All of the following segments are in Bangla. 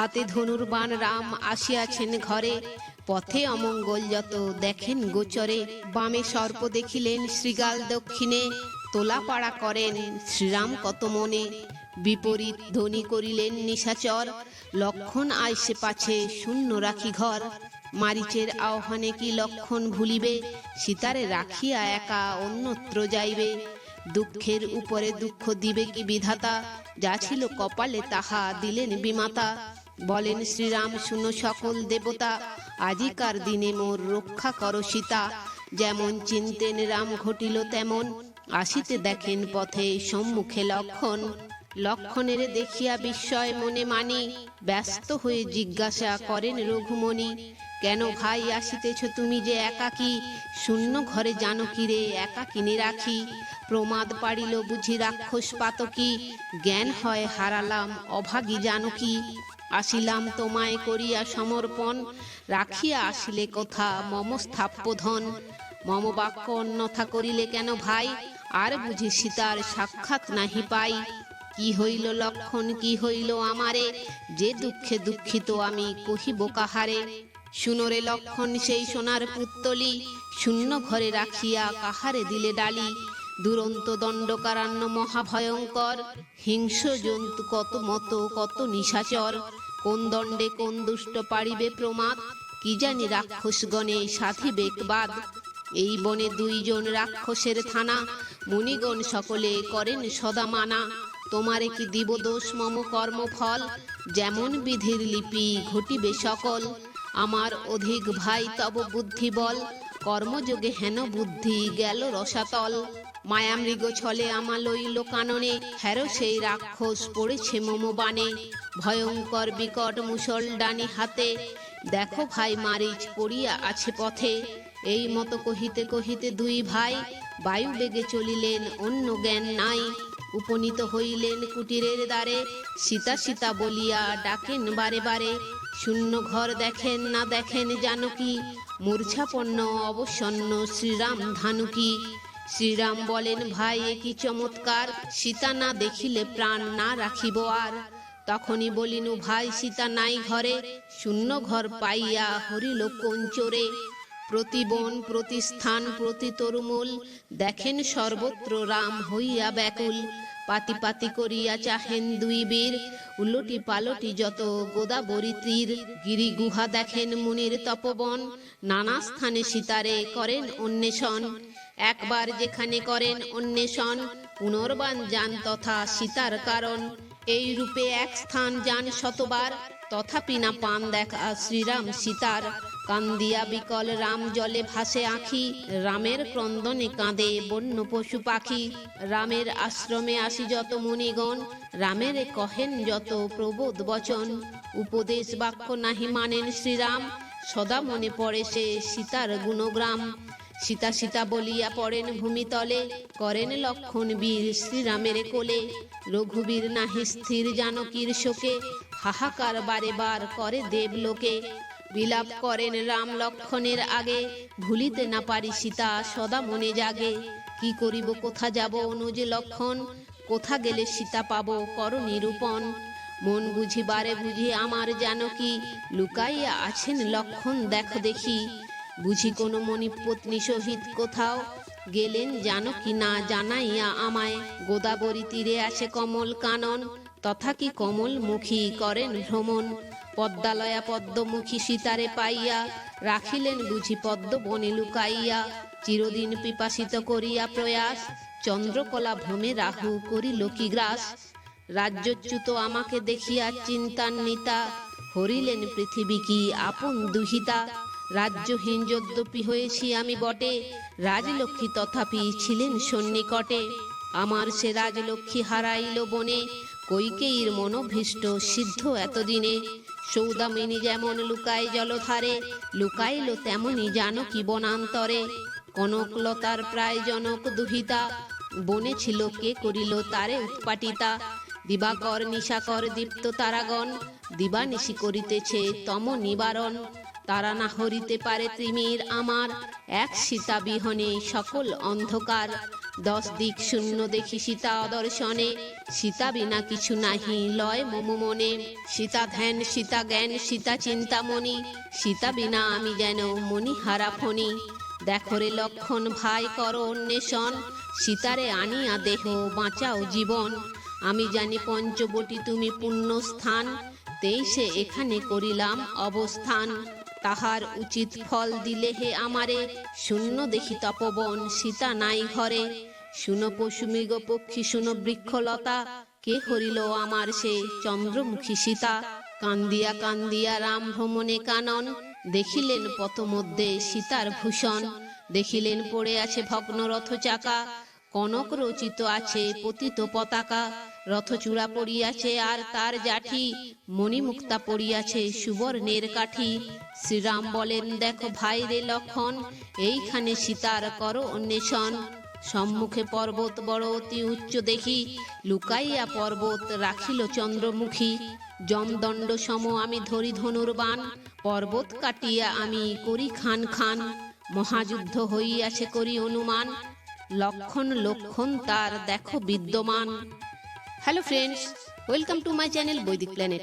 হাতে ধনুর বান রাম আসিয়াছেন ঘরে। পথে অমঙ্গল যত দেখেন গোচরে। বামে সর্প দেখিলেন শ্রীগাল দক্ষিণে। তোলাপাড়া করেন শ্রীরাম কত মনে। বিপরীত ধ্বনি করিলেন নিশাচর। লক্ষণ আইসে পাছে শূন্য রাখি ঘর। মারিচের আহ্বানে কি লক্ষণ ভুলিবে? সীতারে রাখিয়া একা অন্যত্র যাইবে। দুঃখের উপরে দুঃখ দিবে কি বিধাতা? যা ছিল কপালে তাহা দিলেন বিমাতা। বলেন শ্রীরাম, শুনো সকল দেবতা, আজিকার দিনে মোর রক্ষা করো সীতা। যেমন চিনতেন রাম ঘটিল তেমন, আসিতে দেখেন পথে সম্মুখে লক্ষণ। লক্ষণের দেখিয়া বিস্ময় মনে মানি, ব্যস্ত হয়ে জিজ্ঞাসা করেন রঘুমণি, কেন ভাই আসিতেছ তুমি যে একাকী? শূন্য ঘরে জানো কি রে একাকিনী রাখি? প্রমাদ পাড়িল বুঝি রাক্ষস পাতকি, জ্ঞান হয় হারালাম, অভাগী জানো কি? আসিলাম তোমায় করিয়া সমর্পণ, রাখিয়া আসিলে কথা, মম স্থাপ্য ধন মম বাক্য অন্যথা করিলে কেন ভাই? আর বুঝি সীতার সাক্ষাৎ নাহি পাই। কি হইল লক্ষণ, কি হইল আমারে? যে দুঃখে দুঃখিত আমি কহিব কাহারে? শুনরে লক্ষণ, সেই সোনার পুত্তলি, শূন্য ঘরে রাখিয়া কাহারে দিলে ডালি? দুরন্ত দণ্ডকারান্য মহাভয়ঙ্কর। হিংস্র জন্তু কত মত, কত নিশাচর। কোন দণ্ডে কোন দুষ্ট পারিবে প্রমাদ? কি জানি রাক্ষসগণে সাধিবেক বাদ এই বনে দুইজন রাক্ষসের থানা। মুনিগণ সকলে করেন সদা মানা। তোমারে কি দিব দোষ, মম কর্মফল? যেমন বিধির লিপি ঘটিবে সকল। আমার অধিক ভাই তব বুদ্ধি বল কর্মযোগে হেন বুদ্ধি গেল রসাতল। মায়ামৃগ ছলে আমা লইল কাননে হ্যারো সেই রাক্ষস পড়েছে মম বানে। ভয়ঙ্কর বিকট মুসল ডানি হাতে, দেখো ভাই মারিচ পড়িয়া আছে পথে। এই মতো কহিতে কহিতে দুই ভাই বায়ু বেগে চলিলেন, অন্য জ্ঞান নাই। উপনীত হইলেন কুটিরের দ্বারে, সীতা সীতা বলিয়া ডাকেন বারে বারে। শূন্য ঘর দেখেন না দেখেন জানকী মূর্ছাপন্ন, অবসন্ন শ্রীরাম ধানুকি। শ্রীরাম বলেন, ভাই, এ কি চমৎকার। সীতা না দেখিলে প্রাণ না রাখিব আর। তখনই বলিনু, ভাই, সীতা নাই ঘরে। শূন্য ঘর পাইয়া হরিল কোঞ্চরে। প্রতি বন প্রতি স্থান প্রতি তরুমূল, দেখেন সর্বত্র রাম হইয়া ব্যাকুল। পাতি পাতি করিয়া চাহেন দুই বীর। উলটি পালটি যত গোদাবরী তীর গিরি গুহা দেখেন মুনির তপবন। নানা স্থানে সীতারে করেন অন্বেষণ। একবার যেখানে করেন অন্বেষণ, পুনর্বান যান তথা সীতার কারণ। এই রূপে এক স্থান যান শতবার, তথাপি না পান দেখা শ্রীরাম সীতার। কান্দিয়া বিকল রাম জলে ভাসে আঁখি, রামের ক্রন্দনে কাঁদে বন্য পশু পাখি। রামের আশ্রমে আসি যত মুনিগণ, রামের কহেন যত প্রবোধ বচন। উপদেশ বাক্য নাহি মানেন শ্রীরাম, সদা মনে পড়ে সে সীতার গুণগ্রাম। সীতা সীতা বলিয়া পড়েন ভূমিতলে, করেন লক্ষণ বীর শ্রীরামের কোলে। রঘুবীর নাহি স্থির জানকীর শোকে, হাহাকার বারে বার করে দেবলোকে। বিলাপ করেন রাম লক্ষণের আগে। ভুলিতে না পারি সীতা, সদা মনে জাগে। কি করিব, কোথা যাব, অনুজ লক্ষণ? কোথা গেলে সীতা পাব, কর নিরূপণ। মন বুঝি বারে বুঝি আমার যেন কি লুকাইয়া আছেন লক্ষণ, দেখো দেখি। বুঝি কোনো মণিপত্নী সহিত কোথাও? গেলেন জানো কি না জানাইয়া আমায়। গোদাবরী তীরে আছে কমল কানন। তথা কি কমল মুখী করেন ভ্রমণ। পদ্মালয়া পদ্মমুখী সীতারে পাইয়া রাখিলেন বুঝি পদ্ম বনে লুকাইয়া। চিরদিন পিপাসিত করিয়া প্রয়াস, চন্দ্রকলা ভ্রমে রাহু করি কি গ্রাস। রাজ্যচ্যুত আমাকে দেখিয়া চিন্তান্বিতা, হরিলেন পৃথিবী কি আপন দুহিতা। রাজ্যহীন যদ্যপি হয়েছি আমি বটে, রাজলক্ষ্মী তথাপি ছিলেন সন্নিকটে। আমার সে রাজলক্ষ্মী হারাইল বনে, কৈকেয়ীর মনোভীষ্ট সিদ্ধ এতদিনে। সৌদামিনী যেমন লুকায় জলধারে, লুকাইল তেমনি জানকী বনান্তরে। কনকলতার প্রায় জনক দুহিতা, বনে ছিল কে করিল তারে উৎপাটিতা। দিবাকর, নিশাকর, দীপ্ত তারাগণ দিবানিশি করিতেছে তম নিবারণ। তারা না হরিতে পারে তিমির আমার, এক সীতা বিহনে সকল অন্ধকার। দশ দিক শূন্য দেখি সীতা অদর্শনে সীতা বিনা কিছু নাহি, লয় মম মনে। সীতা ধ্যান, সীতা জ্ঞান, সীতা চিন্তামণি সীতা বিনা আমি যেন মনি হারা ফণি। দেখো রে লক্ষণ, ভাই কর অন্বেষণ। সীতারে আনিয়া দেহ, বাঁচাও জীবন। আমি জানি পঞ্চবটি তুমি পুণ্য স্থান। তেইশে এখানে করিলাম অবস্থান। তাহার উচিত ফল দিলে হে আমারে। শূন্য দেখি তপবন, সীতা নাই ঘরে। শুনো পশু মৃগ পক্ষী, শুনো বৃক্ষলতা। কে হরিল আমার সে চন্দ্রমুখী সীতা? কান্দিয়া কান্দিয়া রাম ভ্রমণে কানন। দেখিলেন পথ মধ্যে সীতার ভূষণ। দেখিলেন পড়ে আছে ভগ্ন রথ চাকা। কনক রচিত আছে পতিত পতাকা। রথচূড়া পড়িয়াছে আর তার জাঠি। মণিমুক্তা পড়িয়াছে সুবর্ণের কাঠি। শ্রীরাম বলেন, দেখো ভাই রে লক্ষণ। এইখানে সীতার কর অন্বেষণ। সম্মুখে পর্বত বড় অতি উচ্চ দেখি, লুকাইয়া পর্বত রাখিল চন্দ্রমুখী। জমদণ্ড সম আমি ধরি ধনুর বাণ পর্বত কাটিয়া আমি করি খান খান। মহাযুদ্ধ হইয়াছে করি অনুমান, লক্ষণ লক্ষণ তার দেখো বিদ্যমান। Hello friends, welcome to my channel Vaidik planet.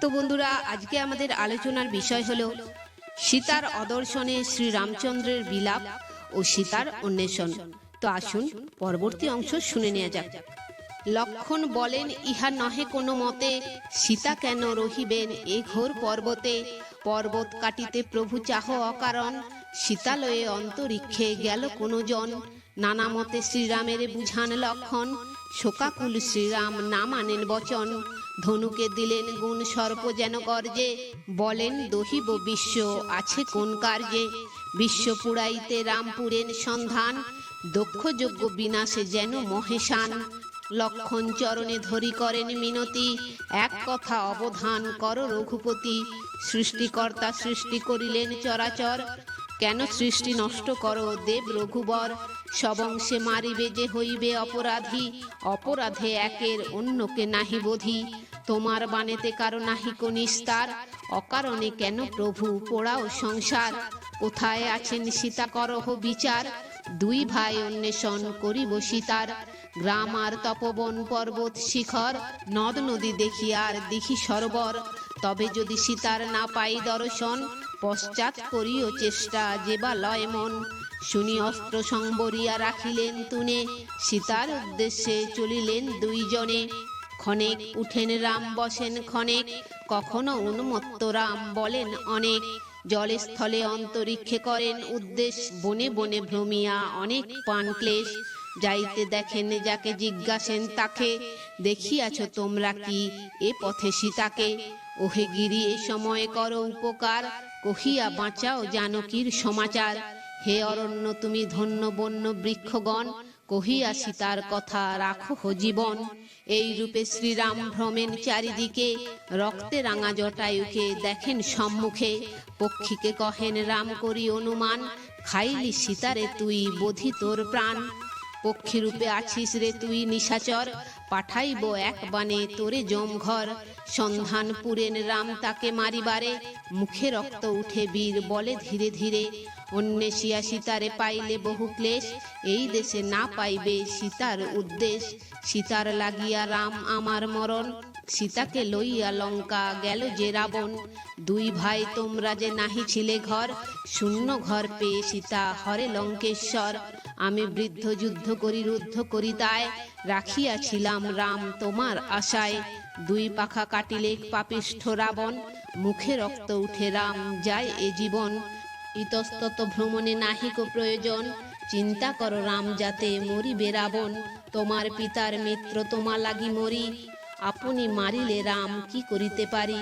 তো বন্ধুরা, আজকে আমাদের আলোচনার বিষয় হলো সীতার অদর্শনে শ্রীরামচন্দ্রের বিলাপ ও সীতার অন্বেষণ। তো আসুন, পরবর্তী অংশ শুনে নেওয়া যাক। লক্ষণ বলেন, ইহা নহে কোনো মতে সীতা কেন রহিবেন? এ ঘোর পর্বতে পর্বত কাটিতে প্রভু চাহ অকারণ। সীতালয়ে অন্তরিক্ষে গেল কোনো জন নানা মতে শ্রীরামের বুঝান লক্ষণ। শোকাকুল শ্রীরাম না মানেন বচন। ধনুকে দিলেন গুণ সর্প যেন গর্জে। বলেন, দহিব বিশ্ব, আছে কোন কার্যে? বিশ্ব পুরাইতে রামপুরেন সন্ধান। দক্ষ যোগ্য বিনাশে যেন মহেশান। লক্ষণ চরণে ধরি করেন মিনতি। এক কথা অবধান কর রঘুপতি। সৃষ্টিকর্তা সৃষ্টি করিলেন চরাচর। কেন সৃষ্টি নষ্ট করো দেব রঘুবর? সবংশে মারিবে যে হইবে অপরাধী। অপরাধে একের অন্যকে নাহি বোধি। তোমার বানেতে কারও নাহি নিস্তার। অকারণে কেন প্রভু পোড়াও সংসার? কোথায় আছেন সীতা করহ বিচার? দুই ভাই অন্বেষণ করিব সীতার। গ্রাম আর তপবন পর্বত শিখর। নদ নদী দেখি আর দেখি সরোবর। তবে যদি সীতার না পাই দর্শন, পশ্চাৎ করিও চেষ্টা যে বা লয় মন। শুনি অস্ত্র সংবরিয়া রাখিলেন তুনে। সীতার উদ্দেশ্যে চলিলেন দুইজনে। ক্ষণেক উঠেন রাম, বসেন ক্ষণেক। কখনো উন্মত্ত রাম বলেন অনেক। জলে স্থলে অন্তরিক্ষে করেন উদ্দেশ। বনে বনে ভ্রমিয়া অনেক পান ক্লেশ। যাইতে দেখেন যাকে জিজ্ঞাসেন তাকে। দেখিয়াছ তোমরা কি এ পথে সীতাকে? ওহে গিরি, এ সময় করো উপকার। কহিয়া বাঁচাও জানকীর সমাচার। হে অরণ্য, তুমি ধন্য বন্য বৃক্ষগণ, কহিয়া সীতার কথা রাখো জীবন। এই রূপে শ্রীরাম ভ্রমেন চারিদিকে রক্তে রাঙা জটায়ুকে দেখেন সম্মুখে। পক্ষীকে কহেন, রাম, করি অনুমান, খাইলি সীতারে তুই বোধি তোর প্রাণ। পক্ষী রূপে আছিস রে তুই নিশাচর, পাঠাইব এক বানে তোরে জমঘর সন্ধান পুরেন রাম তাকে মারিবারে, মুখে রক্ত উঠে বীর বলে ধীরে ধীরে অন্বেষিয়া সীতারে পাইলে বহু ক্লেশ। এই দেশে না পাইবে সীতার উদ্দেশ। সীতার লাগিয়া রাম আমার মরণ। সীতাকে লইয়া লঙ্কা গেল যে রাবণ। দুই ভাই তোমরা যে নাহি ছিলে ঘর, শূন্য ঘর পেয়ে সীতা হরে লঙ্কেশ্বর। আমি বৃদ্ধ যুদ্ধ করি, রুদ্ধ করি তাই। রাখিয়াছিলাম রাম তোমার আশায়। দুই পাখা কাটিলে পাপিষ্ঠ রাবণ। মুখে রক্ত উঠে রাম যায় এ জীবন। ইতস্তত ভ্রমণে নাহিক প্রয়োজন। চিন্তা করো রাম, যাতে মরিবে রাবণ। তোমার পিতার মিত্র তোমা লাগি মরি। আপনি মারিলে রাম কি করিতে পারি?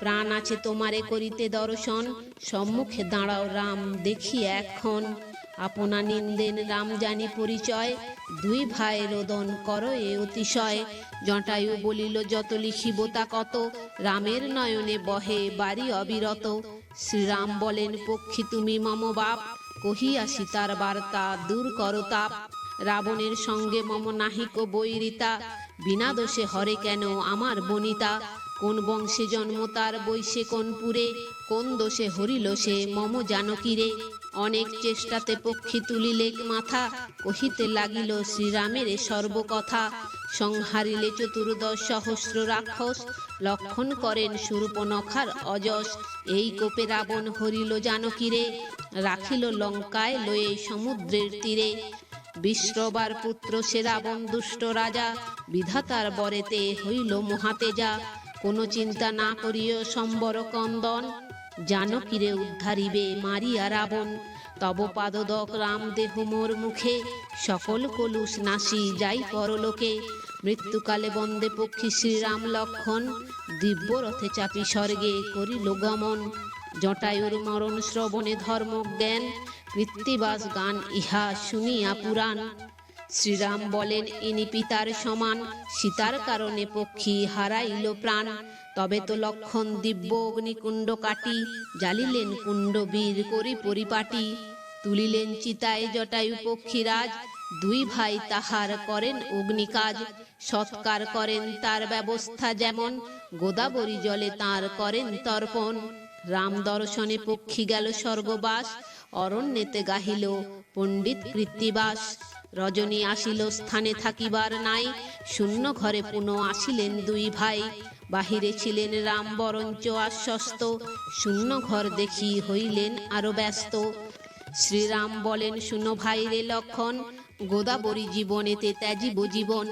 প্রাণ আছে তোমারে করিতে দর্শন। সম্মুখে দাঁড়াও রাম, দেখি এখন। আপনা নিন্দেন রাম জানি পরিচয়। দুই ভাই রোদন কর এ অতিশয়। জটায়ু বলিল, যত লিখিব তা কত? রামের নয়নে বহে বাড়ি অবিরত। শ্রীরাম বলেন, পক্ষী তুমি মম বাপ, কহিয়া সীতার বার্তা দূর কর তাপ। রাবণের সঙ্গে মম নাহিক বৈরিতা, বিনা দোষে হরে কেন আমার বনিতা? কোন বংশে জন্ম তার বৈশে কোন পুরে? কোন দোষে হরিল সে মম জানকীরে? অনেক চেষ্টাতে পক্ষী তুলিলে মাথা, কহিতে লাগিল, শ্রীরামের সর্বকথা। সংহারিলে চতুর্দশ সহস্র রাক্ষস লক্ষণ করেন সুরূপনখার অজস। এই কোপে রাবণ হরিল জানকীরে, রাখিল লঙ্কায় লয়ে সমুদ্রের তীরে। বিশ্রবার পুত্র সে রাবণ দুষ্ট রাজা, বিধাতার বরেতে হইল মহাতেজা। কোনো চিন্তা না করিও সম্বর কন্দন, জানকীরে উদ্ধারিবে মারিয়া রাবণ। তব পাদদক রাম দেহ মোর মুখে, সকল কলুষ নাসি যাই পরলোকে। মৃত্যুকালে বন্দে পক্ষী শ্রীরাম লক্ষণ দিব্য রথে চাপি স্বর্গে করিল গমন। জটায়ুর মরণ শ্রবণে ধর্ম জ্ঞান কৃত্তিবাস গান ইহা শুনিয়া পুরাণ। শ্রীরাম বলেন, ইনি পিতার সমান, সীতার কারণে পক্ষী হারাইল প্রাণ। তবে তো লক্ষণ দিব্য অগ্নিকুণ্ড কাটি, জ্বালিলেন কুণ্ড বীর করি পরিপাটি। তুলিলেন চিতায় জটায়ু পক্ষীরাজ, দুই ভাই তাহার করেন অগ্নিকাজ। সৎকার করেন তার ব্যবস্থা যেমন, গোদাবরী জলে তার করেন তর্পণ। রাম দর্শনে পক্ষী গেল স্বর্গবাস, অরণ্যেতে গাহিল পণ্ডিত কৃত্তিবাস। রজনী আসিল স্থানে থাকিবার নাই, শূন্য ঘরে পুনঃ আসিলেন দুই ভাই। বাহিরে ছিলেন রাম, বরঞ্চ আশ্বস্ত, শূন্য ঘর দেখি হইলেন আরও ব্যস্ত। শ্রীরাম বলেন, শুনো ভাইরে লক্ষণ, গোদাবরী জীবনেতে ত্যাজিব জীবন।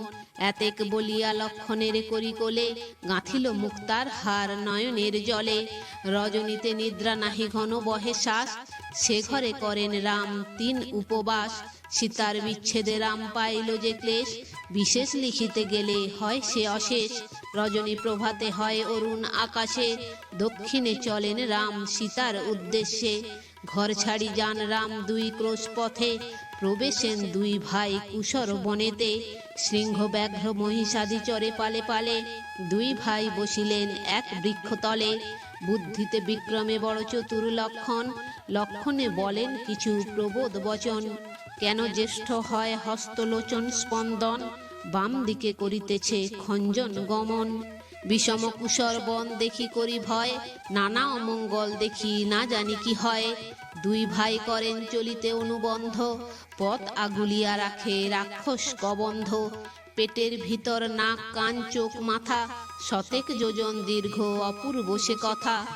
এতেক বলিয়া লক্ষণের করি কোলে গাঁথিল মুক্তার হার নয়নের জলে। রজনীতে নিদ্রা নাহি ঘন বহে শ্বাস, সে ঘরে করেন রাম তিন উপবাস। সীতার বিচ্ছেদে রাম পাইল যে ক্লেশ, বিশেষ লিখিতে গেলে হয় সে অশেষ। রজনী প্রভাতে হয় অরুণ আকাশে, দক্ষিণে চলেন রাম সীতার উদ্দেশ্যে। ঘর ছাড়ি যান রাম দুই ক্রোশ পথে, প্রবেশেন দুই ভাই কুশর বনেতে। সিংহ ব্যাঘ্র মহিষাদি চরে পালে পালে দুই ভাই বসিলেন এক বৃক্ষতলে। বুদ্ধিতে বিক্রমে বড় চতুর লক্ষণ। লক্ষণে বলেন কিছু প্রবোধ বচন। কেন জ্যেষ্ঠ হয় হস্তলোচন স্পন্দন? বাম দিকে করিতেছে খঞ্জন গমন। বিষম কুশর বন দেখি করি ভয়, নানা অমঙ্গল দেখি না জানি কি হয়। দুই ভাই করেন চলিতে অনুবন্ধ, পথ আগুলিয়া রাখে রাক্ষস কবন্ধ। পেটের ভিতর নাক, কান, চোখ, মাথা শতেক যোজন দীর্ঘ অপূর্ব সে কথা।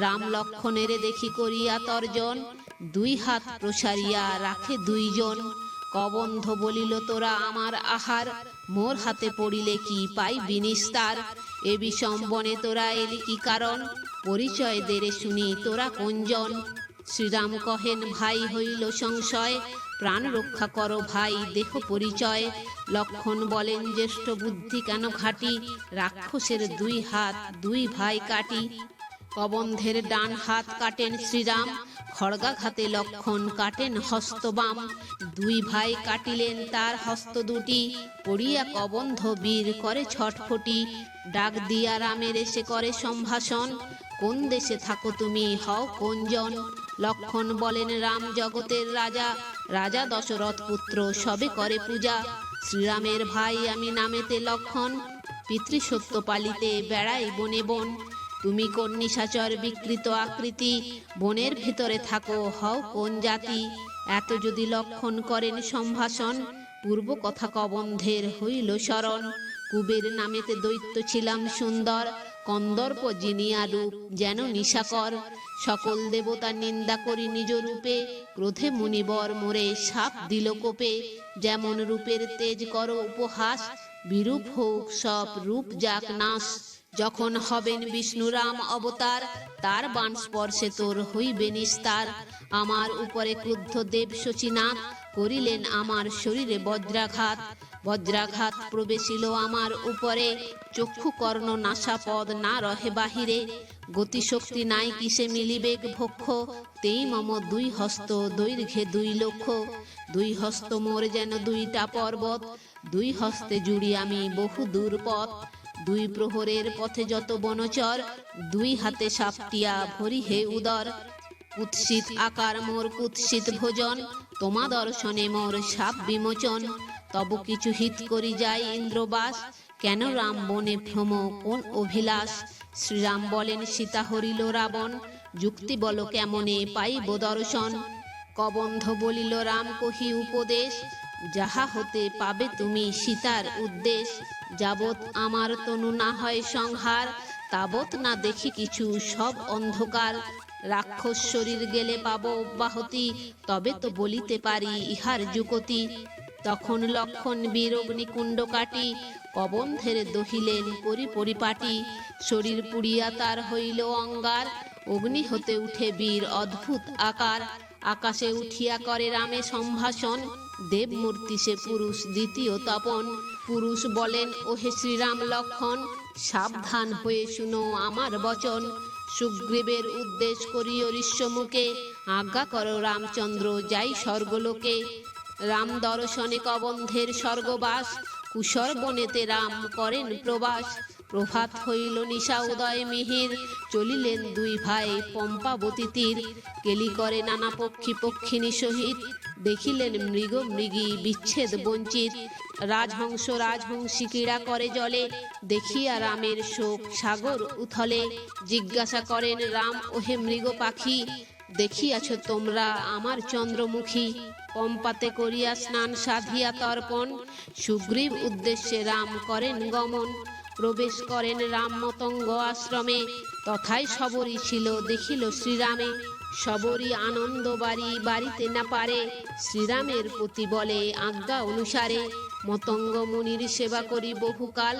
রাম লক্ষণের দেখি করিয়া তর্জন, দুই হাত প্রসারিয়া রাখে দুইজন। কবন্ধ বলিল, তোরা আমার আহার, মোর হাতে পড়িলে কি পাই বিনিস্তার এ বিষম্বনে তোরা এলি কি কারণ? পরিচয় দেরে শুনি তোরা কোনজন? শ্রীরাম কহেন, ভাই হইল সংশয়। প্রাণ রক্ষা করো ভাই, দেহ পরিচয়। লক্ষণ বলেন, জ্যেষ্ঠ বুদ্ধি কেন ঘাটি? রাক্ষসের দুই হাত, দুই ভাই কাটি। কবন্ধের ডান হাত কাটেন শ্রীরাম, খড়গাঘাতে লক্ষণ কাটেন হস্তবাম। দুই ভাই কাটিলেন তার হস্ত দুটি, পড়িয়া কবন্ধ বীর করে ছটফটি। ডাক দিয়া রামের এসে করে সম্ভাষণ, কোন দেশে থাকো তুমি, হও কোনজন? লক্ষণ বলেন, রাম জগতের রাজা রাজা দশরথ পুত্র, সবে করে পূজা। শ্রীরামের ভাই আমি নামেতে লক্ষণ পিতৃসত্য পালিতে বেড়াই বনে বন। তুমি কোন নিশাচর বিকৃত আকৃতি? বনের ভিতরে থাকো, হও কোন জাতি? এত যদি লক্ষণ করেন সম্ভাষণ, পূর্ব কথা কবন্ধের হইল শরণ কুবের নামেতে দৈত্য ছিলাম সুন্দর, কন্দর্প জিনিয়া রূপ যেন নিশাকর। সকল দেবতা নিন্দা করি নিজ রূপে, ক্রোধে মুনিবর মোরে সাপ দিল কোপে। যেমন রূপের তেজ কর উপহাস, বিরূপ হোক সব রূপ যাক নাশ। যখন হবেন বিষ্ণুরাম অবতার, তার বাণ স্পর্শে তোর হইবে নিস্তার। আমার উপরে ক্রুদ্ধ দেব শচীনাথ, করিলেন আমার শরীরে বজ্রাঘাত। বজ্রাঘাত প্রবেশিল আমার উপরে, চক্ষু কর্ণ নাসাপদ না রহে বাহিরে। গতিশক্তি নাই কিসে মিলিবেগ ভক্ষ, তেই মম দুই হস্ত দৈর্ঘ্যে দুই লক্ষ। দুই হস্ত মোর যেন দুইটা পর্বত, দুই হস্তে জুড়ি আমি বহু দূর পথ। দুই প্রহরের পথে যত বনচর, দুই হাতে সাপটিয়া ভরি হে উদর। কুৎসিত আকার মোর কুৎসিত ভোজন, তোমা দর্শনে মোর সাপ বিমোচন। তব কিছু হিত করি যায় ইন্দ্রবাস, কেন রাম বনে ভ্রম কোন অভিলাষ? শ্রীরাম বলেন, সীতা হরিল রাবণ, যুক্তি বল কেমনে পাইব দর্শন? কবন্ধ বলিল, রাম কহি উপদেশ যাহা হতে পাবে তুমি সীতার উদ্দেশ। যাবৎ আমার তনু না হয় সংহার, তাবৎ না দেখি কিছু, সব অন্ধকার। রাক্ষস শরীর গেলে পাবো অব্যাহতি, তবে তো বলিতে পারি ইহার যুকতি তখন লক্ষণ বীর অগ্নিকুণ্ড কাটি, কবন্ধের দহিলেন পরি পরিপাটি। শরীর পুড়িয়া তার হইল অঙ্গার, অগ্নি হতে উঠে বীর অদ্ভুত আকার। আকাশে উঠিয়া করে রামে সম্ভাষণ। দেবমূর্তি সে পুরুষ, দ্বিতীয় তপন। পুরুষ বলেন, ওহে শ্রীরাম লক্ষণ, সাবধান হয়ে শুনো আমার বচন। সুগ্রীবের উদ্দেশ করিও ঋষ্যমুখে, আজ্ঞা করো রামচন্দ্র, যাই স্বর্গলোকে। রাম দর্শনে কবন্ধের স্বর্গবাস কুশর বনেতে রাম করেন প্রবাস। প্রভাত হইল নিশা উদয় মিহির, চলিলেন দুই ভাই পম্পাবতী তীর কেলি করে নানা পক্ষী পক্ষিণী সহিত, দেখিলেন মৃগ মৃগী বিচ্ছেদ বঞ্চিত। রাজহংস রাজহংসী ক্রীড়া করে জলে, দেখিয়া রামের শোক সাগর উথলে। জিজ্ঞাসা করেন, রাম, ওহে মৃগ পাখি, দেখিয়াছ তোমরা আমার চন্দ্রমুখী? পম্পাতে করিয়া স্নান সাধিয়া তর্পণ। সুগ্রীব উদ্দেশ্যে রাম করেন গমন। প্রবেশ করেন রাম মতঙ্গ আশ্রমে। তথায় সবরী ছিল, দেখিল শ্রীরামে। সবরী আনন্দ বাড়ি বাড়িতে না পারে। শ্রীরামের প্রতি বলে আজ্ঞা অনুসারে, মতঙ্গ মুনির সেবা করি বহুকাল।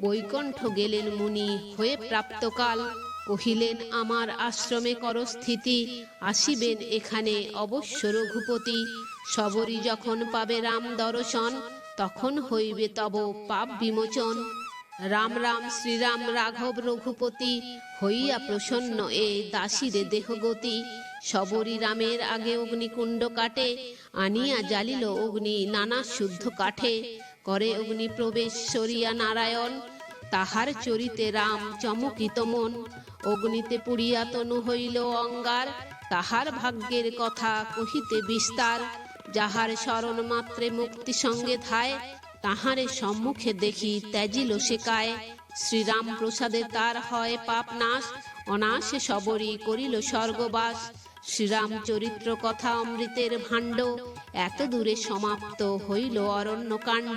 বৈকণ্ঠ গেলেন মুনি, হয়ে প্রাপ্তকাল। কহিলেন, আমার আশ্রমে কর স্থিতি আসিবেন এখানে অবশ্য রঘুপতি। সবরই যখন পাবে রাম দর্শন, তখন হইবে তব পাপ বিমোচন। রাম রাম, শ্রীরাম, রাঘব, রঘুপতি, হইয়া প্রসন্ন এ দাসীরে দেহগতি। সবরী রামের আগে অগ্নিকুণ্ড কাটে, আনিয়া জ্বালিল অগ্নি নানা শুদ্ধ কাঠে। করে অগ্নি প্রবেশ সরিয়া নারায়ণ, তাহার চরিতে রাম চমকিত মন। অগ্নিতে পুড়িয়া তনু হইল অঙ্গার, তাহার ভাগ্যের কথা কহিতে বিস্তার। যাহার স্মরণ মাত্রে মুক্তি সঙ্গে ধায় তাহারে সম্মুখে দেখি ত্যাজিল শেখায় শ্রীরাম প্রসাদে তার হয় পাপ নাশ অনাশে সবরই করিল স্বর্গবাস। শ্রীরাম চরিত্র কথা অমৃতের ভাণ্ড এত দূরে সমাপ্ত হইল অরণ্যকাণ্ড।